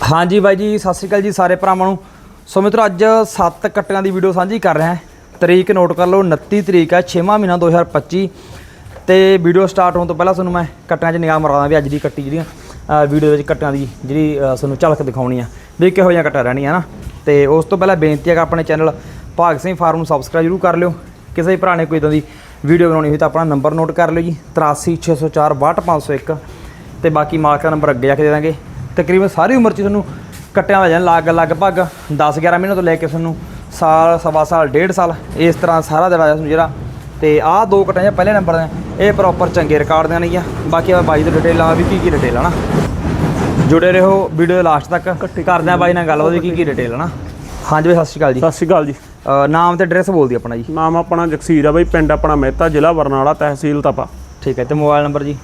ਹਾਂਜੀ ਬਾਈ ਜੀ ਸਤਿ ਸ਼੍ਰੀ ਅਕਾਲ ਜੀ ਸਾਰੇ ਭਰਾਵਾਂ ਨੂੰ। ਸੋ ਮਿੱਤਰੋ ਅੱਜ 7 ਕੱਟੀਆਂ ਦੀ ਵੀਡੀਓ ਸਾਂਝੀ ਕਰ ਰਿਹਾ ਹਾਂ। ਤਰੀਕ ਨੋਟ ਕਰ ਲਓ 29 ਤਰੀਕ ਹੈ 6ਵਾਂ ਮਹੀਨਾ 2025 ਤੇ ਵੀਡੀਓ ਸਟਾਰਟ ਹੋਣ ਤੋਂ ਪਹਿਲਾਂ ਤੁਹਾਨੂੰ ਮੈਂ ਕੱਟੀਆਂ 'ਚ ਨਿਗਾਹ ਮਾਰਦਾ ਵੀ ਅੱਜ ਦੀ ਕੱਟੀ ਜਿਹੜੀਆਂ ਵੀਡੀਓ ਦੇ ਵਿੱਚ ਕੱਟੀਆਂ ਦੀ ਜਿਹੜੀ ਅ, ਤੁਹਾਨੂੰ ਝਲਕ ਦਿਖਾਉਣੀ ਆ। ਵੀ ਕਿਹੋ ਜਿਹੀਆਂ ਕੱਟਾਂ ਰਹਿਣੀਆਂ ਨਾ ਤੇ ਉਸ ਤੋਂ ਪਹਿਲਾਂ ਬੇਨਤੀ ਹੈ ਕਿ ਆਪਣੇ ਚੈਨਲ ਭਾਗ ਸਿੰਘ ਫਾਰਮ ਨੂੰ ਸਬਸਕ੍ਰਾਈਬ ਜ਼ਰੂਰ ਕਰ ਲਿਓ। ਕਿਸੇ ਵੀ ਭਰਾ ਨੇ ਕੋਈ ਇਦਾਂ ਦੀ ਵੀਡੀਓ ਬਣਾਉਣੀ ਹੋਈ ਤਾਂ ਆਪਣਾ ਨੰਬਰ ਨੋਟ ਕਰ ਲਿਓ ਜੀ 83604 62501 ਤੇ ਬਾਕੀ ਮਾਲਕ ਦਾ ਨੰਬਰ ਅੱਗੇ ਜਾ ਕੇ ਦੇ ਦਾਂਗੇ। ਤਕਰੀਬਨ ਸਾਰੀ ਉਮਰ 'ਚ ਤੁਹਾਨੂੰ ਕੱਟਿਆਂ ਹੋ ਜਾਣ ਲੱਗ ਲਗਭਗ 10 11 ਮਹੀਨੇ ਤੋਂ ਲੈ ਕੇ ਤੁਹਾਨੂੰ ਸਾਲ ਸਵਾ ਸਾਲ ਡੇਢ ਸਾਲ ਇਸ ਤਰ੍ਹਾਂ ਸਾਰਾ ਦਿਨ ਤੁਹਾਨੂੰ ਜਿਹੜਾ। ਤੇ ਆਹ ਦੋ ਕੱਟਾਂ ਜਾਂ ਪਹਿਲੇ ਨੰਬਰ ਦੇ ਇਹ ਪ੍ਰੋਪਰ ਚੰਗੇ ਰਿਕਾਰਡ ਦੀਆਂ ਨਹੀਂ ਆ ਬਾਕੀ ਆਪਾਂ ਬਾਈ ਤੋਂ ਡਿਟੇਲਾਂ ਵੀ ਕੀ ਕੀ ਡਿਟੇਲ ਆ ਨਾ। ਜੁੜੇ ਰਹੋ ਵੀਡੀਓ ਦੇ ਲਾਸਟ ਤੱਕ। ਕਰਦੇ ਆ ਬਾਈ ਨਾਲ ਗੱਲਬਾਤ ਵੀ ਕੀ ਕੀ ਡਿਟੇਲ ਆ ਨਾ। ਹਾਂਜੀ ਬਾਈ ਸਤਿ ਸ਼੍ਰੀ ਅਕਾਲ ਜੀ। ਸਤਿ ਸ਼੍ਰੀ ਅਕਾਲ ਜੀ। ਨਾਮ ਤੇ ਐਡਰੈਸ ਬੋਲ ਦਿਓ ਆਪਣਾ ਜੀ। ਨਾਮ ਆਪਣਾ ਜਗਸੀਰ ਆ ਬਈ ਪਿੰਡ ਆਪਣਾ ਮਹਿਤਾ ਜ਼ਿਲ੍ਹਾ ਬਰਨਾਲਾ ਤਹਿਸੀਲ ਤਪਾ। ਠੀਕ ਹੈ ਤੇ ਮੋਬਾਈਲ ਨੰਬਰ ਜੀ?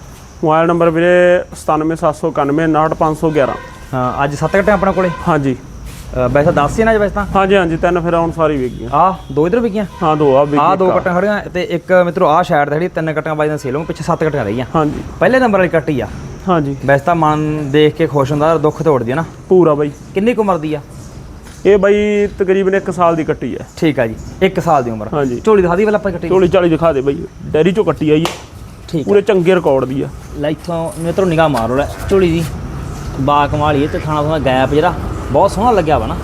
ਮੋਬਾਈਲ ਨੰਬਰ ਵੀਰੇ 97791 98511 ਹਾਂ ਅੱਜ ਸੱਤ ਕੱਟੇ ਆਪਣੇ ਕੋਲੇ? ਹਾਂਜੀ। ਅ, ਵੈਸੇ 10 ਸੀ ਨਾ ਜੀ ਵੈਸੇ ਤਾਂ? ਹਾਂਜੀ ਹਾਂਜੀ ਤਿੰਨ ਫਿਰ ਆਉਣ ਸਾਰੀ ਵੇਗੀਆਂ ਆ ਦੋ ਇਧਰ ਵਿਕੀਆਂ ਹਾਂ ਦੋ ਆ ਵੀ ਆ ਦੋ ਕੱਟਾਂ ਖੜੀਆਂ ਤੇ ਇੱਕ ਮਿੱਤਰੋ ਆ ਸਾਈਡ ਤੇ ਜਿਹੜੀ ਤਿੰਨ ਕੱਟਾਂ ਬਾਈ ਦਾ ਸੇਲ ਹੋ ਪਿੱਛੇ ਸੱਤ ਕੱਟਾਂ ਰਹੀਆਂ। ਹਾਂਜੀ। ਪਹਿਲੇ ਨੰਬਰ ਵਾਲੀ ਕੱਟੀ ਆ। ਹਾਂਜੀ। ਵੈਸੇ ਤਾਂ ਮਨ ਦੇਖ ਕੇ ਖੁਸ਼ ਹੁੰਦਾ ਦੁੱਖ ਤੋੜਦੀ ਆ ਨਾ। ਪੂਰਾ ਬਈ। ਕਿੰਨੀ ਕੁ ਉਮਰ ਦੀ ਆ? ਇਹ ਬਈ ਤਕਰੀਬਨ 1 ਸਾਲ ਦੀ ਕੱਟੀ ਹੈ ਠੀਕ ਆ ਜੀ 1 ਸਾਲ ਦੀ ਉਮਰ। ਹਾਂਜੀ। ਝੋਲੀ ਦਿਖਾ ਦੀ ਪਹਿਲਾਂ ਆਪਾਂ ਕੱਟੀ ਝੋਲੀ 40 ਦਿਖਾ ਦੇ ਬਈ। ਡੈਰੀ ਚੋਂ ਕੱਟੀ ਆਈ ਹੈ ਠੀਕ ਪੂਰੇ ਚੰਗੇ ਰਿਕਾਰਡ ਦੀ ਆ। ਲੈ ਇੱਥੋਂ ਮਿੱਤਰੋ ਨਿਗਾਹ ਮਾਰੋ ਲੈ ਝੋਲੀ ਦੀ। ਬਾ ਕਮਾਲੀ ਤੇ ਖਾਣਾ ਥੋੜਾ ਗੈਪ ਜਿਹੜਾ। ਬਹੁਤ ਸੋਹਣਾ ਲੱਗਿਆ ਵਾ ਨਾ।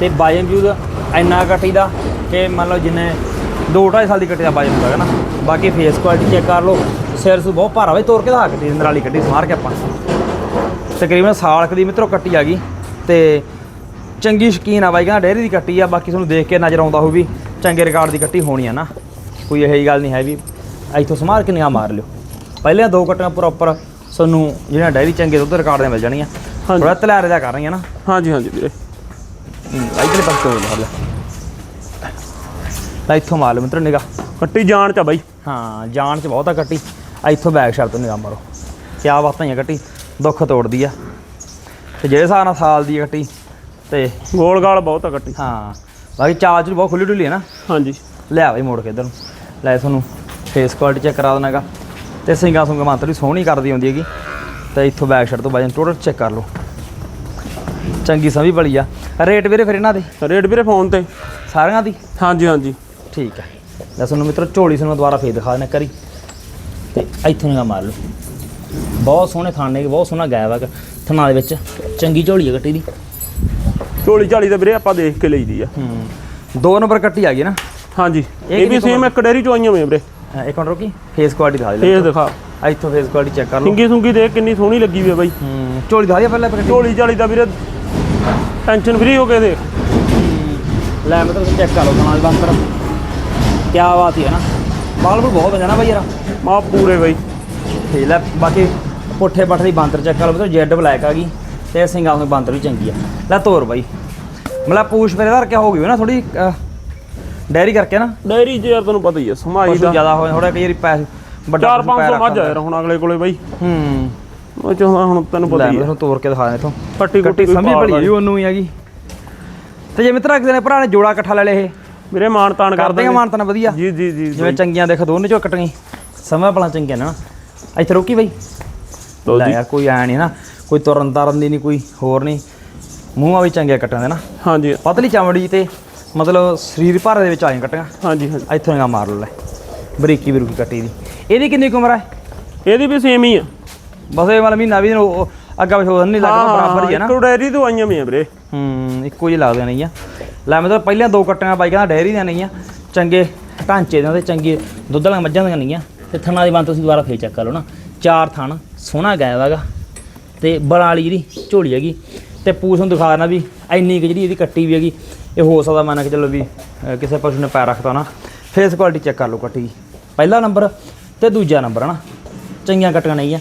ਤੇ ਬਾਜਨ ਵਿਊ ਦਾ ਇੰਨਾ ਕੱਟੀ ਦਾ ਕਿ ਮੰਨ ਲਓ ਜਿੰਨੇ 2.5 ਸਾਲ ਦੀ ਕੱਟੀ ਦਾ ਬਾਜਨ ਹੁੰਦਾ ਹੈ ਨਾ। ਬਾਕੀ ਫੇਸ ਕੁਆਲਿਟੀ ਚੈੱਕ ਕਰ ਲਓ। ਸਿਰ ਸੁ ਬਹੁਤ ਭਾਰਾ ਵੇ ਤੋੜ ਕੇ ਦਿਖਾ ਕੱਟੀ ਵਾਲੀ ਕੱਟੀ ਸਮਾਰ ਕੇ ਆਪਾਂ। ਤਕਰੀਬਨ ਸਾਲ ਕੁ ਦੀ ਮਿੱਤਰੋ ਕੱਟੀ ਆ ਗਈ। ਤੇ ਚੰਗੀ ਸ਼ਕੀਨ ਆ ਬਾਈ ਕਹਿੰਦਾ ਡੇਅਰੀ ਦੀ ਕੱਟੀ ਆ ਬਾਕੀ ਤੁਹਾਨੂੰ ਦੇਖ ਕੇ ਨਜ਼ਰ ਆਉਂਦਾ ਹੋਊ ਵੀ ਚੰਗੇ ਰਿਕਾਰਡ ਦੀ ਕੱਟੀ ਹੋਣੀ ਆ ਨਾ। ਕੋਈ ਇਹੋ ਜਿਹੀ ਗੱਲ ਨਹੀਂ ਹੈ ਵੀ ਇੱਥੋਂ ਸਮਾਰ ਕੇ ਨਿਗਾਹ ਮਾਰ ਲਿਓ। ਪਹਿਲੀਆਂ ਦੋ ਕੱਟੀਆਂ ਪ੍ਰੋਪਰ ਤੁਹਾਨੂੰ ਜਿਹੜੀਆਂ ਡੇਅਰੀ ਚੰਗੇ ਦੁੱਧ ਰਿਕਾਰਡ ਦੀਆਂ ਮਿਲ ਜਾਣੀਆਂ। ਹਾਂਜੀ। ਥੋੜਾ ਤਲਾਰੇ ਦਾ ਕਰ ਰਹੀਆਂ ਨਾ। ਹਾਂਜੀ ਹਾਂਜੀ ਵੀਰੇ। ਇਧਰਲੇ ਪਾਸੇ ਤੋਂ ਮਾਰ ਲੈ। ਇੱਥੋਂ ਮਾਰ ਲਓ ਮਿੱਤਰ ਨਿਗਾਹ। ਕੱਟੀ ਜਾਣ ਚ ਆ ਬਾਈ। ਹਾਂ ਜਾਣ ਚ ਬਹੁਤ ਆ ਕੱਟੀ। ਇੱਥੋਂ ਬੈਕ ਸਾਈਡ ਤੋਂ ਨਿਗਾਹ ਮਾਰੋ। ਕਿਆ ਬਾਤਾਂ ਹੀ ਆ ਕੱਟੀ। ਦੁੱਖ ਤੋੜਦੀ ਆ। ਤੇ ਜਿਹੜੇ ਹਿਸਾਬ ਨਾਲ ਸਾਲ ਦੀ ਆ ਕੱਟੀ ਤੇ ਗੋਲ ਗਾਲ ਬਹੁਤ ਆ ਕੱਟੀ। ਹਾਂ ਬਾਕੀ ਚਾਲ ਚ ਬਹੁਤ ਖੁੱਲੀ ਡੁੱਲੀ ਹੈ ਨਾ। ਹਾਂਜੀ। ਲਿਆ ਬਈ ਮੋੜ ਕੇ ਇਧਰ ਨੂੰ। ਲੈ ਤੁਹਾਨੂੰ ਫੇਸ ਕੁਆਲਿਟੀ ਚੈੱਕ ਕਰਾ ਦੇਣਾਗਾ ਤੇ ਸਿੰਗਾ ਸੁੰਗਾ ਮਾਤਰ ਸੋਹਣੀ ਕਰਦੀ ਹੁੰਦੀ ਹੈਗੀ। ਤੇ ਇੱਥੋਂ ਬੈਕ ਸਾਈਡ ਤੋਂ ਵਜਨ ਟੋਟਲ ਚੈੱਕ ਕਰ ਲਓ। ਚੰਗੀ ਸਮੀ ਬਲੀ ਆ। ਰੇਟ ਵੀਰੇ ਫਿਰ ਇਹਨਾਂ ਦੇ? ਰੇਟ ਵੀਰੇ ਫੋਨ ਤੇ। ਸਾਰਿਆਂ ਦੀ? ਹਾਂਜੀ ਹਾਂਜੀ। ਠੀਕ ਹੈ ਲੈ ਤੁਹਾਨੂੰ ਮਿੱਤਰੋ ਝੋਲੀ ਤੁਹਾਨੂੰ ਦੁਬਾਰਾ ਫੇਰ ਦਿਖਾ ਦੇਣਾ ਕਰੀ ਤੇ ਇੱਥੋਂ ਨਿਗਾ ਮਾਰ ਲਓ। ਬਹੁਤ ਸੋਹਣੇ ਥਾਣੇ ਕੇ ਬਹੁਤ ਸੋਹਣਾ ਗਾਇਬ ਹੈ ਥਣਾ ਦੇ ਵਿੱਚ ਚੰਗੀ ਝੋਲੀ ਹੈ ਗੱਟੀ ਦੀ। ਝੋਲੀ ਝਾਲੀ ਤਾਂ ਵੀਰੇ ਆਪਾਂ ਦੇਖ ਕੇ ਲਈਦੀ ਆ। ਹੂੰ। ਦੋ ਨੰਬਰ ਕੱਟੀ ਆ ਗਈ ਨਾ। ਹਾਂਜੀ। ਇਹ ਵੀ ਸੇਮ ਇੱਕ ਡੈਰੀ ਚੋਂ ਆਈਆਂ ਵੀਰੇ। ਇੱਕ ਮਿੰਟ ਰੁਕੀ ਫੇਸ ਕੁਆਲਿਟੀ ਦਿਖਾ ਦੇ ਇਹ ਦਿਖਾ। ਇੱਥੋਂ ਫੇਸ ਕੁਆਲਿਟੀ ਚੈੱਕ ਕਰ ਲਓ। ਸਿੰਗੀ ਸੁੰਗੀ ਦੇਖ ਕਿੰਨੀ ਸੋਹਣੀ ਲੱਗੀ ਵੀ ਆ ਬਾਈ। ਹੂੰ ਝੋਲੀ ਦਿਖਾ ਦਿਆ ਪਹਿਲਾਂ ਕੱਟੀ ਝੋਲੀ ਝਾਲੀ ਦਾ ਵੀਰੇ ਟੈਨਸ਼ਨ ਫਰੀ ਹੋ ਕੇ ਦੇਖ। ਲੈ ਮੈਂ ਤੁਹਾਨੂੰ ਚੈੱਕ ਕਰ ਲਓ ਨਾਲ ਬੰਦਰ ਕੀ ਬਾਤ ਹੈ ਨਾ। ਬਾਲ ਬੁਲ ਬਹੁਤ ਹੈ ਨਾ ਬਾਈ ਯਾਰ। ਮਾ ਪੂਰੇ ਬਾਈ। ਠੀਕ ਲੈ ਬਾਕੀ ਪੁੱਠੇ ਬੱਠ ਦੀ ਬਾਂਦਰ ਚੈੱਕ ਕਰ ਲਓ ਮਤਲਬ ਜੈਡ ਬਲੈਕ ਆ ਗਈ ਤੇ ਸਿੰਗਾਂ ਦੀ ਬਾਂਦਰ ਵੀ ਚੰਗੀ ਆ। ਲੈ ਤੋਰ ਬਾਈ। ਮਤਲਬ ਪੂਛ ਮੇਰੇ ਧਰ ਕੇ ਹੋ ਗਈ ਨਾ ਥੋੜੀ ਡੈਰੀ ਕਰਕੇ ਨਾ। ਡੈਰੀ 'ਚ ਯਾਰ ਤੈਨੂੰ ਪਤਾ ਹੀ ਆ ਸਮਾਈ ਪਸ਼ੂ ਦਾ। ਜ਼ਿਆਦਾ ਹੋਇਆ ਥੋੜਾ ਕਈ ਵਾਰੀ ਪੈਸੇ ਵੱਡਾ ਪਸ਼ੂ 4-500 ਪੈਰ ਮੱਝ। ਆ ਯਾਰ ਹੁਣ ਅਗਲੇ ਕੋਲੇ ਬਾਈ। ਹੂੰ। ਉਹ ਚਾਹੁੰਦਾ ਹੁਣ ਤੈਨੂੰ ਪਤਾ ਹੀ ਆ। ਤੁਹਾਨੂੰ ਤੋਰ ਕੇ ਦਿਖਾ ਦੇ ਇਥੋਂ। ਪੱਟੀ ਕੱਟੀ ਕੁੱਟੀ ਸਮਝ ਬੜੀ ਜੀ ਉਹਨੂੰ ਹੀ ਹੈਗੀ। ਤੇ ਜੇ ਮਿੱਤਰਾ ਕਿਸੇ ਨੇ ਭਰਾ ਨੇ ਜੋੜਾ ਇਕੱਠਾ ਲੈ ਲਏ ਇਹ। ਵੀਰੇ ਮਾਨ ਤਾਨ ਕਰਦੇ ਆ ਦਾਂਗੇ। ਮਾਨਤਨ ਵਧੀਆ। ਜੀ ਜੀ ਜੀ ਜਿਵੇਂ ਚੰਗੀਆਂ ਦੇਖ ਦੋਨੇ ਚੋਂ ਕੱਟਣੀ ਸਮਾਂ ਭਲਾ ਚੰਗੀਆਂ ਨੇ ਨਾ। ਇੱਥੇ ਰੋਕੀ ਬਈ। ਲਓ ਲੈ ਜੀ। ਯਾਰ ਕੋਈ ਐ ਨਹੀਂ ਨਾ। ਕੋਈ ਤੁਰਨ ਤਾਰਨ ਦੀ ਨਹੀਂ ਕੋਈ ਹੋਰ ਨਹੀਂ। ਮੂੰਹਾਂ ਵੀ ਚੰਗੇ ਕੱਟਾਂ ਦੇ ਨਾ। ਹਾਂਜੀ। ਪਤਲੀ ਚਮੜੀ ਤੇ ਮਤਲਬ ਸਰੀਰ ਭਰ ਦੇ ਵਿੱਚ ਆਈਆਂ ਕੱਟੀਆਂ। ਹਾਂਜੀ ਹਾਂਜੀ। ਇੱਥੋਂ ਨਿਗਾ ਮਾਰ ਲਓ ਲੈ। ਬਰੀਕੀ ਬਰੂਕੀ ਕੱਟੀ ਦੀ। ਇਹਦੀ ਕਿੰਨੀ ਕੁ ਉਮਰ ਹੈ ਇਹਦੀ ਵੀ ਸੇਮ ਹੀ ਆ। ਬਸ ਇਹ ਵਾਲਾ ਮਹੀਨਾ ਵੀ ਅੱਗਾ ਪਿਛੋ ਨਹੀਂ ਲੱਗਦਾ ਬਰਾਬਰ ਹੀ ਹੈ ਨਾ। ਇੱਕ ਡੈਰੀ ਤੋਂ ਆਈਆਂ ਵੀ ਆ ਵੀਰੇ। ਹੂੰ ਇੱਕੋ ਜਿਹੇ ਲੱਗਦੇ ਨਹੀਂ ਆ ਲੈ ਮਤਲਬ ਪਹਿਲੀਆਂ ਦੋ ਕੱਟੀਆਂ ਬਾਈਕਾਂ ਦਾ ਡੈਰੀ ਦੀਆਂ ਨਹੀਂ ਆ ਚੰਗੇ ਢਾਂਚੇ ਦੀਆਂ ਤੇ ਚੰਗੇ ਦੁੱਧ ਵਾਲੀਆਂ ਮੱਝਾਂ ਦੀਆਂ ਨਹੀਂ ਆ ਤੇ ਥਣਾ ਦੀ ਬੰਦ ਤੁਸੀਂ ਦੁਬਾਰਾ ਫੇਰ ਚੈੱਕ ਕਰ ਲਓ ਨਾ। ਚਾਰ ਥਣ ਸੋਹਣਾ ਗਾਇਬ ਹੈਗਾ। ਤੇ ਵਾਲੀ ਜਿਹੜੀ ਝੋਲੀ ਹੈਗੀ ਤੇ ਪੂਛ ਨੂੰ ਦਿਖਾ ਦੇਣਾ ਵੀ ਇੰਨੀ ਕੁ ਜਿਹੜੀ ਇਹਦੀ ਕੱਟੀ ਵੀ ਹੈਗੀ ਇਹ ਹੋ ਸਕਦਾ ਮੰਨ ਕੇ ਚੱਲੋ ਵੀ ਕਿਸੇ ਪਸ਼ੂ ਨੇ ਪੈਰ ਰੱਖਤਾ ਨਾ ਫੇਸ ਕੁਆਲਿਟੀ ਚੈੱਕ ਕਰ ਲਓ ਕੱਟੀ ਪਹਿਲਾ ਨੰਬਰ ਤੇ ਦੂਜਾ ਨੰਬਰ ਹਨਾ। ਚੰਗੀਆਂ ਕੱਟੀਆਂ ਨਹੀਂ ਆ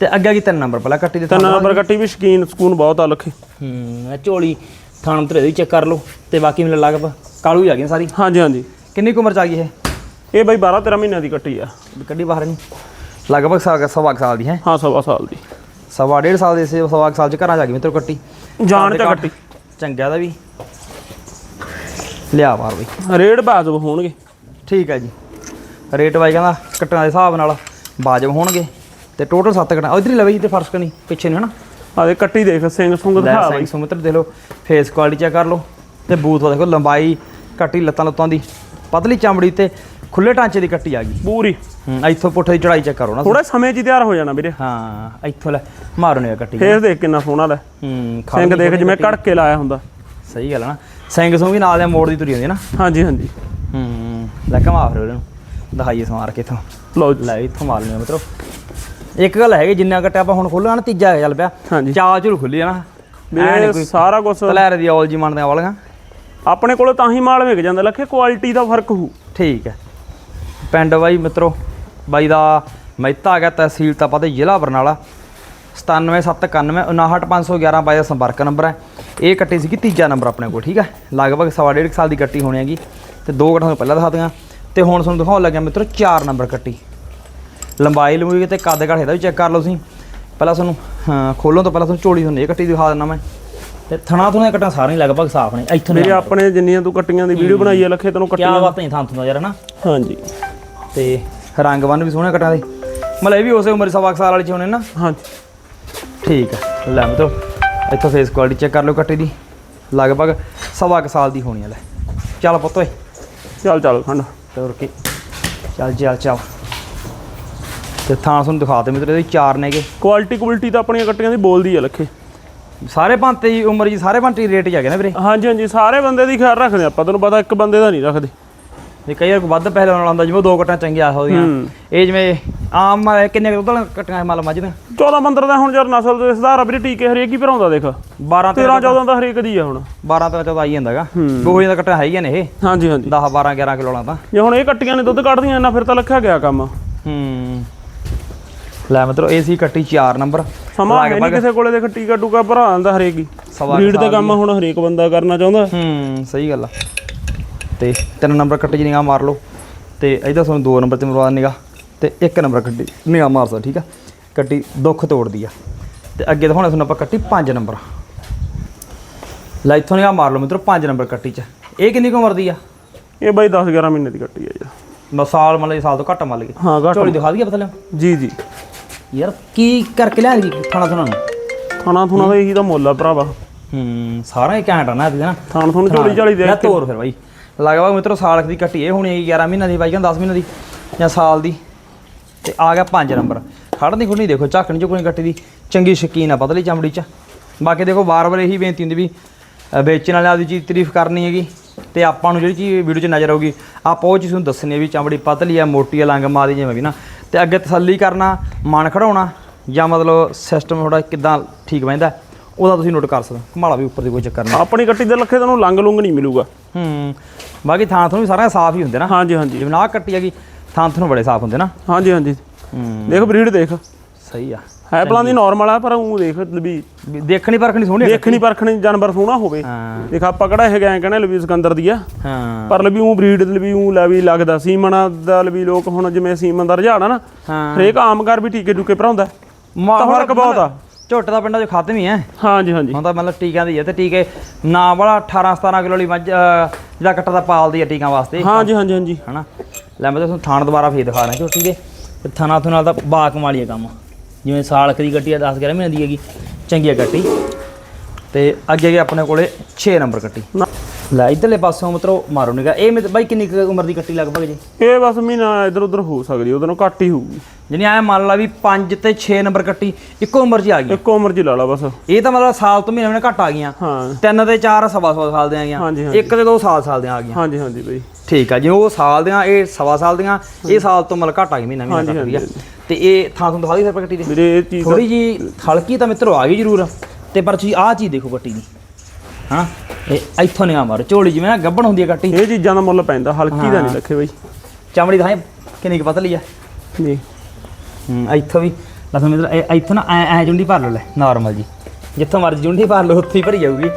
ਤੇ ਅੱਗੇ ਕੀ ਤਿੰਨ ਨੰਬਰ ਪਹਿਲਾਂ ਕੱਟੀ ਦੇ ਤਿੰਨ ਨੰਬਰ ਕੱਟੀ ਵੀ ਸ਼ਕੀਨ ਸਕੂਨ ਬਹੁਤ ਆ ਲਖੇ। ਹੂੰ ਇਹ ਝੋਲੀ ਥਾਣ ਤਰੇ ਦੀ ਚੈੱਕ ਕਰ ਲਓ ਤੇ ਬਾਕੀ ਮੈਨੂੰ ਲੱਗਦਾ ਕਾਲੂ ਹੀ ਆ ਗਈ ਸਾਰੀ। ਹਾਂਜੀ ਹਾਂਜੀ। ਕਿੰਨੀ ਕੁ ਉਮਰ ਚ ਆ ਗਈ ਇਹ? ਇਹ ਬਾਈ 12 13 ਮਹੀਨਿਆਂ ਦੀ ਕੱਟੀ ਆ। ਕੱਢੀ ਬਾਹਰ ਨਹੀਂ ਲਗਭਗ ਸਵਾ ਸਾਲ ਦੀ ਹੈ। ਹਾਂ ਸਵਾ ਸਾਲ ਦੀ। ਸਵਾ ਡੇਢ ਸਾਲ ਦੇ ਸੇ ਸਵਾ ਸਾਲ ਚ ਘਰਾਂ ਆ ਗਈ ਮਿੱਤਰ ਕੱਟੀ। ਘਰ ਚ ਦੇ ਕੱਟੀ ਚੰਗਿਆ ਦਾ ਵੀ। ਲਿਆ ਬਾਹਰ ਬਈ। ਰੇਡ ਬਾਜ਼ਬ ਹੋਣਗੇ। ਠੀਕ ਹੈ ਜੀ। ਰੇਟ ਵਾਈ ਕਹਿੰਦਾ ਕੱਟਾਂ ਦੇ ਹਿਸਾਬ ਨਾਲ ਬਾਜਬ ਹੋਣਗੇ। ਤੇ ਟੋਟਲ 7 ਕੱਟਾਂ। ਇਧਰ ਹੀ ਲਵੇ ਜੀ ਤੇ ਫਰਸ਼ ਕਨੀ ਪਿੱਛੇ ਨਹੀਂ ਹਨਾ। ਆ ਦੇ ਕੱਟੀ ਦੇਖ ਸਿੰਘ ਸੁੰਗ ਲੈ ਦਿਖਾ ਬਾਈ। ਸੁਮਿਤਰ ਦੇਖ ਲਓ ਫੇਸ ਕੁਆਲਿਟੀ ਚੈੱਕ ਕਰ ਲਓ। ਤੇ ਬੂਥ ਦੇਖੋ ਲੰਬਾਈ ਕੱਟੀ ਲੱਤਾਂ ਲੁੱਤਾਂ ਦੀ। ਪਤਲੀ ਚਮੜੀ ਤੇ ਖੁੱਲੇ ਢਾਂਚੇ ਦੀ ਕੱਟੀ ਆ ਗਈ। ਪੂਰੀ। ਹੂੰ ਇੱਥੋਂ ਪੁੱਠੇ ਦੀ ਚੜਾਈ ਚੈੱਕ ਕਰੋ ਨਾ ਥੋੜਾ ਸਮੇਂ 'ਚ ਹੀ ਤਿਆਰ ਹੋ ਜਾਣਾ ਵੀਰੇ। ਹਾਂ ਇੱਥੋਂ ਲੈ ਮਾਰੋ ਨੇ ਕੱਟੀ। ਫੇਸ ਦੇਖ ਕਿੰਨਾ ਸੋਹਣਾ ਲੈ। ਹੂੰ ਸਿੰਘ ਦੇਖ ਜਿਵੇਂ। ਕੜਕੇ ਲਾਇਆ ਹੁੰਦਾ। ਸਹੀ ਗੱਲ ਆ ਨਾ। ਸਿੰਘ ਸੂ ਵੀ ਨਾਲ ਦੇ ਮੋੜ ਦੀ ਤੁਰੀ ਹੁੰਦੀ ਆ ਨਾ। ਹਾਂਜੀ ਹਾਂਜੀ। ਹੂੰ ਲੈ ਕਮਾ ਫਿਰ ਉਹਨੂੰ ਦਿਖਾਈਏ ਸਮਾਰ ਕੇ ਇੱਥੋਂ ਲਓ ਲੈ ਇੱਥੋਂ ਮਾਰ ਲਿਆ ਮਿੱਤਰੋ। ਇੱਕ ਗੱਲ ਹੈਗੀ ਜਿੰਨਾ ਕੱਟਿਆ ਆਪਾਂ ਹੁਣ ਖੋਲਣਾ ਨਾ ਤੀਜਾ ਚੱਲ ਪਿਆ। ਹਾਂਜੀ। ਚਾਲ ਚੁਲ ਖੁੱਲੀ ਨਾ। ਕੋਈ ਸਾਰਾ ਕੁਝ ਤਲੈਰ ਦੀ ਔਲ ਜੀ ਮੰਨਦੇ ਵਾਲੀਆਂ। ਆਪਣੇ ਕੋਲ ਤਾਂ ਹੀ ਮਾਲ ਵਿਕ ਜਾਂਦਾ ਲੱਖੇ ਕੁਆਲਿਟੀ ਦਾ ਫ਼ਰਕ ਹੋਊ। ਠੀਕ ਹੈ। ਪਿੰਡ ਬਾਈ ਮਿੱਤਰੋ ਬਾਈ ਦਾ ਮਹਿਤਾ ਗਿਆ ਤਹਿਸੀਲ ਤਾਂ ਪਤਾ ਜ਼ਿਲ੍ਹਾ ਬਰਨਾਲਾ। 9791 ਬਾਈ ਦਾ ਸੰਪਰਕ ਨੰਬਰ ਹੈ। ਇਹ ਕੱਟੀ ਸੀਗੀ ਤੀਜਾ ਨੰਬਰ ਆਪਣੇ ਕੋਲ ਠੀਕ ਹੈ? ਲਗਭਗ ਸਵਾ ਡੇਢ ਕੁ ਸਾਲ ਦੀ ਕੱਟੀ ਹੋਣੀ ਹੈਗੀ ਤੇ ਦੋ ਕੱਟਾਂ ਤੋਂ ਪਹਿਲਾਂ ਦਿਖਾਤੀਆਂ। ਤੇ ਹੁਣ ਤੁਹਾਨੂੰ ਦਿਖਾਉਣ ਲੱਗਿਆ ਮਿੱਤਰੋ ਚਾਰ ਨੰਬਰ ਕੱਟੀ। ਲੰਬਾਈ ਲੰਬੂਈ ਤੇ ਕੱਦ ਘਾੜੇ ਦਾ ਵੀ ਚੈੱਕ ਕਰ ਲਓ ਤੁਸੀਂ। ਪਹਿਲਾਂ ਤੁਹਾਨੂੰ ਹਾਂ, ਖੋਲਣ ਤੋਂ ਪਹਿਲਾਂ ਤੁਹਾਨੂੰ ਝੋਲੀ ਤੁਹਾਨੂੰ ਇਹ ਕੱਟੀ ਦਿਖਾ ਦਿੰਦਾ ਮੈਂ। ਤੇ ਥਣਾ ਥੁਣਾ ਕੱਟਾਂ ਸਾਰੀਆਂ ਲਗਭਗ ਸਾਫ਼ ਨੇ ਇੱਥੋਂ ਮੇਰੇ ਆਪਣੇ ਜਿੰਨੀਆਂ ਤੂੰ ਕੱਟੀਆਂ ਦੀ ਵੀਡੀਓ ਬਣਾਈ ਆ ਲੱਖੇ ਤੈਨੂੰ ਕੱਟੀਆਂ ਬਾਤ ਨਹੀਂ ਥਾਂ ਥੁਣਾ ਯਾਰ ਨਾ? ਹਾਂਜੀ। ਤੇ ਰੰਗ ਬੰਨ ਵੀ ਸੋਹਣੇ ਕੱਟਾਂ ਦੇ। ਮਤਲਬ ਇਹ ਵੀ ਉਸੇ ਉਮਰ ਸਵਾ ਸਾਲ ਵਾਲੇ ਚ ਹੋਣੇ ਨਾ। ਹਾਂਜੀ। ਠੀਕ ਹੈ ਲੈ ਮਿੱਤਰੋ ਇੱਥੋਂ ਫੇਸ ਕੁਆਲਿਟੀ ਚੈੱਕ ਕਰ ਲਓ ਕੱਟੀ ਦੀ। ਲਗਭਗ ਸਵਾ ਕੁ ਸਾਲ ਦੀ ਹੋਣੀ ਆ ਲੈ। ਚੱਲ ਪੁੱਤ ਓਏ। ਚੱਲ ਚੱਲ ਖੰਡ। ਤੋਰ ਕੇ। ਚੱਲ ਚੱਲ ਚੱਲ। ਤੇ ਥਾਂ ਤੁਹਾਨੂੰ ਦਿਖਾ ਦੇ ਮਿੱਤਰੋ ਇਹਦੇ ਚਾਰ ਨੇਗੇ। ਕੁਆਲਿਟੀ ਕੁਆਲਿਟੀ ਤਾਂ ਆਪਣੀਆਂ ਕੱਟੀਆਂ ਦੀ ਬੋਲਦੀ ਆ ਲੱਖੇ। ਸਾਰੇ ਭਾਂਤੇ ਦੀ ਉਮਰ ਜੀ ਸਾਰੇ ਭਾਂਤੇ ਦੀ ਰੇਟ ਹੀ ਹੈਗੇ ਨੇ ਵੀਰੇ। ਹਾਂਜੀ ਹਾਂਜੀ ਸਾਰੇ ਬੰਦੇ ਦੀ ਖਿਆਲ ਰੱਖਦੇ ਆਪਾਂ ਤੈਨੂੰ ਪਤਾ ਇੱਕ ਬੰਦੇ ਦਾ ਨਹੀਂ ਰੱਖਦੇ। ਤੇ ਕਈ ਵਾਰ ਵੱਧ ਲਾਉਣ ਵਾਲਾ ਹੁੰਦਾ ਜਿਵੇਂ ਦੋ ਕੱਟਾਂ ਚੰਗੀਆਂ ਹੋਦੀਆਂ। ਇਹ ਜਿਵੇਂ ਆਮ ਕਿੰਨੇ ਕੁ ਦੁੱਧ ਕੱਟੀਆਂ ਮਤਲਬ ਮੱਝ ਦੇ? 14 15 ਦਾ ਹੁਣ ਯਾਰ ਨਸਲ ਦੇ ਸੁਧਾਰ ਵੀਰੇ ਟੀਕੇ ਹਰੇਕ ਹੀ ਭਰਾਉਂਦਾ ਦੇਖ। 12 13 14 ਦਾ ਹਰੇਕ ਦੀ ਆ ਹੁਣ। 12 13 14 ਆਈ ਜਾਂਦਾਗਾ। ਦੋ ਦਾ ਕੱਟਾ ਹੈਗੀਆਂ ਨੇ ਇਹ। ਹਾਂਜੀ ਹਾਂਜੀ। 10 12 11 ਕਿਲੋ ਲਾ ਤਾਂ। ਜੇ ਹੁਣ ਇਹ ਕੱਟੀਆਂ ਨੇ ਦੁੱਧ ਕੱਢਦੀਆਂ ਇੰਨਾ ਫਿਰ ਤਾਂ ਲੱਖਿਆ ਗਿਆ ਕੰਮ। ਹੂੰ। ਲੈ ਮਤਲਬ ਇਹ ਸੀ ਕੱਟੀ 4 ਨੰਬਰ। ਸਮਾਂ ਹੈ ਨਹੀਂ ਕਿਸੇ ਕੋਲੇ ਦੇਖ ਟੀਕਾ ਟੂਕਾ ਭਰਾ ਆਂਦਾ ਹਰੇਕ ਹੀ। ਬਰੀਡ ਦਾ ਕੰਮ ਹੁਣ ਹਰੇਕ ਬੰਦਾ ਕਰਨਾ ਚਾਹੁੰਦਾ। ਹੂੰ ਸਹੀ ਗੱਲ ਆ। ਤੇ ਤਿੰਨ ਨੰਬਰ ਕੱਟੀ ਜੀ ਨਿਗਾਹ ਮਾਰ ਲਓ ਤੇ ਇਹਦਾ ਤੁਹਾਨੂੰ ਦੋ ਨੰਬਰ ਤੇ ਮਰਵਾ ਨਿਗਾਹ ਤੇ ਇੱਕ ਨੰਬਰ ਕੱਟੀ ਨਿਗਾਹ ਮਾਰ ਸਕਦਾ ਠੀਕ ਆ? ਕੱਟੀ ਦੁੱਖ ਤੋੜਦੀ ਆ। ਤੇ ਅੱਗੇ ਦਿਖਾਉਣਾ ਤੁਹਾਨੂੰ ਆਪਾਂ ਕੱਟੀ 5 ਨੰਬਰ। ਲੈ ਇੱਥੋਂ ਨਿਗਾਹ ਮਾਰ ਲਓ ਮਿੱਤਰੋ 5 ਨੰਬਰ ਕੱਟੀ ਚ। ਇਹ ਕਿੰਨੀ ਕੁ ਉਮਰ ਦੀ ਆ? ਇਹ ਬਾਈ 10 11 ਮਹੀਨੇ ਦੀ ਕੱਟੀ ਆ ਯਾਰ ਬਸ ਸਾਲ ਮਤਲਬ ਸਾਲ ਤੋਂ ਘੱਟ ਮੰਨ ਲਈਏ ਹਾਂ ਘੱਟ ਝੋਲੀ ਦਿਖਾ ਦਈਏ ਪਤਾ ਲਿਆ ਜੀ ਜੀ। ਯਾਰ ਕੀ ਕਰਕੇ ਲਿਆ ਜੀ ਥਾਣਾ ਥਾਣਾ ਨੂੰ? ਥਾਣਾ ਥੁਣਾ ਦਾ ਇਹੀ ਤਾਂ ਮੁੱਲ ਆ ਭਰਾਵਾ। ਹੂੰ ਸਾਰਾ ਹੀ ਘੈਂਟ ਆ ਨਾ ਇਹਦੇ ਨਾ ਥਾਣ ਥੁਣ ਝੋਲੀ ਝਾਲੀ ਦੇ ਲੈ ਤੋਰ ਫਿਰ ਬਾਈ। ਲਗਭਗ ਮਿੱਤਰੋ ਸਾਲ ਦੀ ਕੱਟੀ ਇਹ ਹੋਣੀ ਹੈਗੀ 11 ਮਹੀਨਿਆਂ ਦੀ ਬਾਈ ਜਾਂ 10 ਮਹੀਨਿਆਂ ਦੀ ਜਾਂ ਸਾਲ ਦੀ। ਤੇ ਆ ਗਿਆ 5 ਨੰਬਰ। ਖੜਨੀ ਖੁੜਨੀ ਦੇਖੋ ਝਾਕਣੀ ਝੁਕਣੀ ਕੱਟੀ ਦੀ। ਚੰਗੀ ਸ਼ਕੀਨ ਆ ਪਤਲੀ ਚਮੜੀ ਚ। ਬਾਕੀ ਦੇਖੋ ਵਾਰ-ਵਾਰ ਇਹੀ ਬੇਨਤੀ ਹੁੰਦੀ ਵੀ ਵੇਚਣ ਵਾਲਿਆਂ ਦੀ ਚੀਜ਼ ਤਾਰੀਫ ਕਰਨੀ ਹੈਗੀ। ਤੇ ਆਪਾਂ ਨੂੰ ਜਿਹੜੀ ਚੀਜ਼ ਵੀਡੀਓ 'ਚ ਨਜ਼ਰ ਆਊਗੀ, ਆਪਾਂ ਉਹ ਚੀਜ਼ ਨੂੰ ਦੱਸਣੀ ਹੈ ਵੀ ਚਮੜੀ ਪਤਲੀ ਆ, ਮੋਟੀ ਆ, ਲੰਗ ਮਾਦੀ ਜਿਵੇਂ ਵੀ ਨਾ। ਤੇ ਅੱਗੇ ਤਸੱਲੀ ਕਰਨਾ, ਮਨ ਖੜਾਉਣਾ, ਜਾਂ ਮਤਲਬ ਸਿਸਟਮ ਥੋੜਾ ਕਿਦਾਂ ਠੀਕ ਬਹਿੰਦਾ। ਉਹਦਾ ਤੁਸੀਂ ਨੋਟ ਕਰ ਸਕਦੇ ਘੁਮਾਲਾ ਵੀ ਉੱਪਰ ਦੀ ਕੋਈ ਚੱਕਰ ਨਹੀਂ। ਆਪਣੀ ਕੱਟੀ ਦੇ ਲੱਖੇ ਤੈਨੂੰ ਲੰਗ ਲੁੰਗ ਨਹੀਂ ਮਿਲੂਗਾ। ਹੂੰ ਬਾਕੀ ਥਾਂ ਵੀ ਸਾਰਾ ਸਾਫ਼ ਹੀ ਹੁੰਦੇ ਨਾ। ਹਾਂਜੀ ਹਾਂਜੀ। ਜਿਵੇਂ ਆਹ ਕੱਟੀ ਹੈਗੀ ਥਾਂ ਥੋਂ ਬੜੇ ਸਾਫ਼ ਹੁੰਦੇ ਨਾ। ਹਾਂਜੀ ਹਾਂਜੀ। ਹੂੰ। ਦੇਖ ਬਰੀਡ ਦੇਖ। ਸਹੀ ਆ। ਹੈ ਪਲਾਂ ਦੀ ਨਾਰਮਲ ਆ ਪਰ ਉਹ ਦੇਖ ਵੀ ਦੇਖਣੀ ਪਰਖਣੀ ਸੋਹਣੀ ਦੇਖਣੀ ਪਰਖਣੀ ਜਾਨਵਰ ਸੋਹਣਾ ਹੋਵੇ। ਦੇਖ ਆਪਾਂ ਕਿਹੜਾ ਇਹ ਗਏ ਕਹਿੰਦੇ ਲਵੀ ਸਿਕੰਦਰ ਦੀ ਆ। ਹਾਂ। ਪਰ ਲਵੀ ਉਹ ਬਰੀਡ ਲਵੀ ਉਹ ਲਵੀ ਲੱਗਦਾ ਸੀਮਣਾ ਦਾ ਲਵੀ ਲੋਕ ਹੁਣ ਜਿਵੇਂ ਸੀਮਨ ਦਾ ਰੁਝਾਨ ਆ ਨਾ ਹਾਂ। ਹਰੇਕ ਆਮ ਘਰ ਵੀ ਟੀਕੇ ਟੂਕੇ ਭਰਾਉਂਦਾ ਫ਼ਰਕ ਬਹੁਤ ਆ। ਝੋਟੇ ਦਾ ਪਿੰਡਾਂ 'ਚ ਖਾਤੇ ਵੀ ਐ। ਹਾਂਜੀ ਹਾਂਜੀ। ਹੁਣ ਤਾਂ ਮਤਲਬ ਟੀਕਿਆਂ ਦੀ ਹੈ ਤੇ ਟੀਕੇ ਨਾ ਬੜਾ 18 17 ਕਿਲੋ ਵਾਲੀ ਮੱਝ ਜਿਹੜਾ ਕੱਟਾ ਦਾ ਪਾਲਦੀ ਆ ਟੀਕਾਂ ਵਾਸਤੇ। ਹਾਂਜੀ ਹਾਂਜੀ ਹਾਂਜੀ। ਹਨਾ? ਲੈ ਮੈਂ ਤੁਹਾਨੂੰ ਥਾਣ ਦੁਬਾਰਾ ਫੇਰ ਦਿਖਾ ਰਿਹਾ ਝੋਟੀ ਦੇ। ਤੇ ਥਾਣਾ ਤੋਂ ਨਾਲ ਤਾਂ ਬਾਕ ਮਾਲੀਆ ਕੰਮ। ਜਿਵੇਂ ਸਾਲ ਕਦੀ ਗੱਟੀ ਆ 10 11 ਮਹੀਨੇ ਦੀ ਹੈਗੀ। ਚੰਗੀ ਗੱਟੀ ਤੇ ਅੱਗੇ ਅੱਗੇ ਆਪਣੇ ਕੋਲੇ 6 ਨੰਬਰ ਕੱਟੀ। ਲੈ ਇਧਰਲੇ ਪਾਸੋਂ ਮਤਲਬ ਮਾਰੋ ਨਿਗਾ ਇਹ ਮਤ- ਬਾਈ ਕਿੰਨੀ ਕੁ ਉਮਰ ਦੀ ਕੱਟੀ ਲਗਭਗ ਜੀ? ਇਹ ਬਸ ਮਹੀਨਾ ਇਧਰ ਉਧਰ ਹੋ ਸਕਦੀ ਉਹਦੇ ਘੱਟ ਹੀ ਹੋਊਗੀ। ਜਿਹਨੇ ਆਇਆ ਮੰਨ ਲਾ ਵੀ 5 ਤੇ 6 ਨੰਬਰ ਕੱਟੀ ਇੱਕੋ ਉਮਰ 'ਚ ਆ ਗਈ ਇੱਕੋ ਉਮਰ 'ਚ ਹੀ ਲਾ ਲਾ ਬਸ। ਇਹ ਤਾਂ ਮਤਲਬ ਸਾਲ ਤੋਂ ਮਹੀਨੇ ਮਹੀਨੇ ਘੱਟ ਆ ਗਈਆਂ। ਹਾਂ। ਤਿੰਨ ਤੇ ਚਾਰ ਸਵਾ ਸਵਾ ਸਾਲ ਦੀਆਂ ਆ ਗਈਆਂ। ਹਾਂਜੀ। ਇੱਕ ਤੇ ਦੋ ਸਾਲ ਸਾਲ ਦੀਆਂ ਆ ਗਈਆਂ। ਹਾਂਜੀ ਹਾਂਜੀ ਬਈ। ਠੀਕ ਆ ਜੇ ਉਹ ਸਾਲ ਦੀਆਂ ਇਹ ਸਵਾ ਸਾਲ ਦੀਆਂ ਇਹ ਸਾਲ ਤੋਂ ਮਤਲਬ ਘੱਟ ਆ ਗਈ ਮਹੀਨਾ ਮਹੀਨਾ ਹਾਂਜੀ, ਗਈ ਤੇ ਇਹ ਥਾਂ ਤੋਂ ਦਿਖਾ ਦੀ ਸਰ ਕੱਟੀ ਦੀ। ਵੀਰੇ ਇਹ ਚੀਜ਼ ਥੋੜੀ ਜੀ ਹਲਕੀ ਤਾਂ ਮਿੱਤਰੋ ਆ ਗਈ ਜ਼ਰੂਰ। ਤੇ ਪਰ ਤੁਸੀਂ ਆਹ ਚੀਜ਼ ਦੇਖੋ ਕੱਟੀ ਦੀ। ਹਾਂ ਇਹ ਇੱਥੋਂ ਨਿਗਾਹ ਮਾਰੋ। ਝੋਲੀ ਜਿਵੇਂ ਨਾ ਗੱਬਣ ਹੁੰਦੀ ਹੈ ਕੱਟੀ। ਇਹ ਚੀਜ਼ਾਂ ਦਾ ਮੁੱਲ ਪੈਂਦਾ ਹਲਕੀ ਦਾ ਨਹੀਂ ਰੱਖੇ ਬਈ। ਚਮੜੀ ਤਾਂ ਕਿੰਨੀ ਕੁ ਪਤਲੀ ਆ? ਜੀ। ਹੂੰ ਇੱਥੋਂ ਵੀ। ਲਸਣ ਮਿੱਤਰ ਇਹ- ਇੱਥੋਂ ਨਾ ਐ ਐ ਜੁੰਡੀ ਭਰ ਲਓ ਲੈ ਨਾਰਮਲ ਜੀ। ਜਿੱਥੋਂ ਮਰਜ਼ੀ ਜੁੰਡੀ ਭਰ ਲਓ ਉੱਥੇ ਹੀ ਭਰੀ ਜਾਊਗੀ।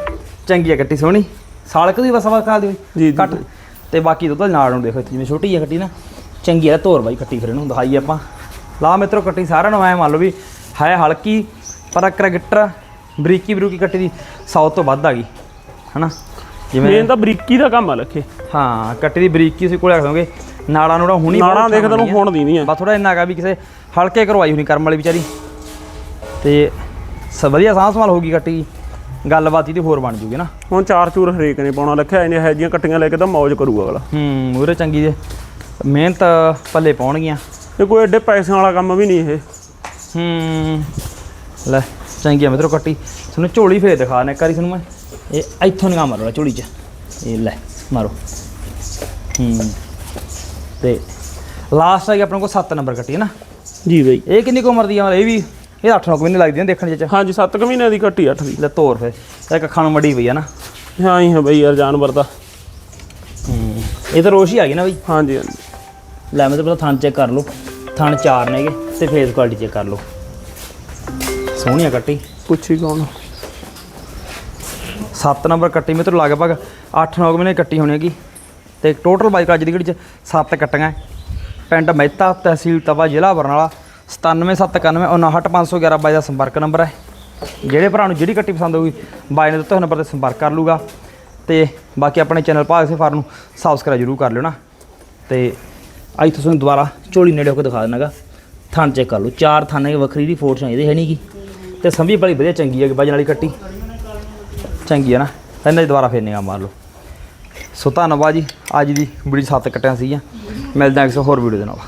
ਚੰਗੀ ਆ ਕੱਟੀ ਸੋਹਣੀ। ਸਾਲਕ ਦੀ ਬਸ ਦੀ ਜੀ, ਜੀ, ਕੱਟ। ਤੇ ਬਾਕੀ ਦੁੱਧ ਨਾਲ ਨੂੰ ਦੇਖੋ ਇੱਥੇ ਜਿਵੇਂ ਛੋਟੀ ਆ ਕੱਟੀ ਨਾ। ਚੰਗੀ ਆ ਤੋਰ ਬਾਈ ਕੱਟੀ ਫਿਰ ਇਹਨੂੰ ਦਿਖਾਈ ਆਪਾਂ। ਲਾ ਮਿੱਤਰੋ ਕੱਟੀ ਸਾਰਿਆਂ ਨੂੰ ਐ ਮੰਨ ਲਓ ਵੀ ਹੈ ਹਲਕੀ ਪਰ ਕਰਗਟਰ ਬਰੀਕੀ ਬਰੂਕੀ ਕੱਟੀ ਦੀ 100 ਤੋਂ ਵੱਧ ਆ ਗਈ। ਹਨਾ? ਜਿਵੇਂ ਮੇਨ ਤਾਂ ਬਰੀਕੀ ਦਾ ਕੰਮ ਆ ਲੱਖੇ। ਹਾਂ ਕੱਟੀ ਦੀ ਬਰੀਕੀ ਸੀ ਕੋਲੇ ਰੱਖੋਗੇ ਨਾੜਾ ਨੂੜਾ ਹੁਣੀ ਨਾੜਾਂ ਦੇਖ ਤੈਨੂੰ ਹੁਣ ਦੀ ਨਹੀਂ ਆ ਬਸ ਥੋੜਾ ਇੰਨਾ ਹੈਗਾ ਵੀ ਕਿਸੇ ਹਲਕੇ ਕਰਵਾਈ ਹੋਣੀ ਕਰਮ ਵਾਲੀ ਵਿਚਾਰੀ। ਤੇ ਵਧੀਆ ਸਾਂਭ ਸੰਭਾਲ ਹੋਗੀ ਕੱਟੀ ਗੱਲਬਾਤ ਇਹਦੀ ਹੋਰ ਬਣ ਜੂਗੀ ਨਾ। ਹੁਣ ਚਾਰ ਚੂਰ ਹਰੇਕ ਨੇ ਪਾਉਣਾ ਰੱਖਿਆ ਇਹਨੇ ਇਹੋ ਜਿਹੀਆਂ ਕੱਟੀਆਂ ਲੈ ਕੇ ਤਾਂ ਮੌਜ ਕਰੂ ਅਗਲਾ। ਹੂੰ ਮੂਰੇ ਚੰਗੀ ਦੇ ਮਿਹਨਤ ਪੱਲੇ ਪਾਉਣਗੀਆਂ। ਇਹ ਕੋਈ ਐਡੇ ਪੈਸਿਆਂ ਵਾਲਾ ਕੰਮ ਵੀ ਨਹੀਂ ਇਹ। ਹੂੰ ਲੈ ਚੰਗੀ ਆ ਮਿੱਤਰੋ ਕੱਟੀ। ਤੁਹਾਨੂੰ ਝੋਲੀ ਫੇਰ ਦਿਖਾ ਨੇ ਕਰੀ ਤੁਹਾਨੂੰ ਮੈਂ। ਇਹ ਇੱਥੋਂ ਨਿਗਾਹ ਮਾਰੋ ਝੋਲੀ 'ਚ। ਇਹ ਲੈ ਮਾਰੋ। ਹੂੰ। ਤੇ ਲਾਸਟ ਆ ਗਿਆ ਆਪਣੇ ਕੋਲ 7 ਨੰਬਰ ਕੱਟੀ ਹੈ ਨਾ? ਜੀ ਬਈ। ਇਹ ਕਿੰਨੀ ਕੁ ਉਮਰ ਦੀ ਆ? ਇਹ ਵੀ ਇਹ 8-9 ਮਹੀਨੇ ਲੱਗਦੀਆਂ ਦੇਖਣ 'ਚ। ਹਾਂਜੀ 7 ਕੁ ਮਹੀਨਿਆਂ ਦੀ ਕੱਟੀ 8 ਦੀ। ਲੈ ਤੋਰ ਫੇ ਇਹ ਕੱਖਾਂ ਨੂੰ ਮੜੀ ਪਈ ਆ ਨਾ। ਹਾਂ ਹੀ ਹੈ ਬਈ ਯਾਰ ਜਾਨਵਰ ਦਾ। ਹੂੰ। ਇਹ ਤਾਂ ਰੋਸ਼ ਹੀ ਆ ਗਈ ਨਾ ਬਈ। ਹਾਂਜੀ ਹਾਂਜੀ। ਲੈ ਮੈਂ ਤਾਂ ਪਹਿਲਾਂ ਥਣ ਚੈੱਕ ਕਰ ਲਓ। ਥਣ ਚਾਰ ਨੇਗੇ ਤੇ ਫੇਸ ਕੁਆਲਿਟੀ ਚੈੱਕ ਕਰ ਲਓ। ਸੋਹਣੀਆ ਕੱਟੀ। ਪੁੱਛੀ ਕੌਣ 7 ਨੰਬਰ ਕੱਟੀ ਮੇਰੇ ਤੋਂ ਲਗਭਗ 8-9 ਮਹੀਨੇ ਕੱਟੀ ਹੋਣੀ ਹੈਗੀ। ਤੇ ਟੋਟਲ ਬਾਈਕ ਅੱਜ ਦੀ ਘੜੀ ਚ 7 ਕੱਟੀਆਂ ਹੈ। ਪਿੰਡ ਮਹਿਤਾ, ਤਹਿਸੀਲ ਤਵਾ, ਜ਼ਿਲ੍ਹਾ ਬਰਨਾਲਾ 9791951511 ਬਾਈ ਦਾ ਸੰਪਰਕ ਨੰਬਰ ਹੈ ਜਿਹੜੇ ਭਰਾ ਨੂੰ ਜਿਹੜੀ ਕੱਟੀ ਪਸੰਦ ਹੋਊਗੀ, ਬਾਈ ਨੇ ਦਿੱਤੇ ਹੋਏ ਨੰਬਰ ਤੇ ਸੰਪਰਕ ਕਰ ਲੂਗਾ ਤੇ ਬਾਕੀ ਆਪਣੇ ਚੈਨਲ ਭਾਗ ਸੇ ਫਾਰ ਨੂੰ ਸਬਸਕ੍ਰਾਈਬ ਜ਼ਰੂਰ ਕਰ ਲਿਓ ਨਾ। ਤੇ ਅੱਜ ਤੁਹਾਨੂੰ ਦੁਬਾਰਾ ਝੋਲੀ ਨੇੜੇ ਹੋ ਕੇ ਦਿਖਾ ਦਿੰਨਾਗਾ ਥਣ ਚੈੱਕ ਕਰ ਲਓ, ਚਾਰ ਥਾਨੇ ਦੀ ਵੱਖਰੀ ਦੀ ਫੋਟੋ ਇਹਦੇ ਹੈ ਨਹੀਂ ਗੀ। ਤੇ ਸੰਭੀ ਬੜੀ ਵਧੀਆ ਚੰਗੀ ਹੈ ਬਾਜਣ ਵਾਲੀ ਕੱਟੀ। ਚੰਗੀ ਹੈ ਨਾ। ਇਹਨਾਂ ਦੀ ਦੁਬਾਰਾ ਫੇਰ ਨਿਗਾਹ ਮਾਰ ਲਓ। ਸੋ ਧੰਨਵਾਦ ਜੀ। ਅੱਜ ਦੀ ਵੀਡੀਓ ਸੱਤ ਕੱਟਿਆ ਸੀਗੀਆਂ। ਮਿਲਦੇ ਹਾਂ ਕਿਸੇ ਹੋਰ ਵੀਡੀਓ ਦੇ ਨਾਲ।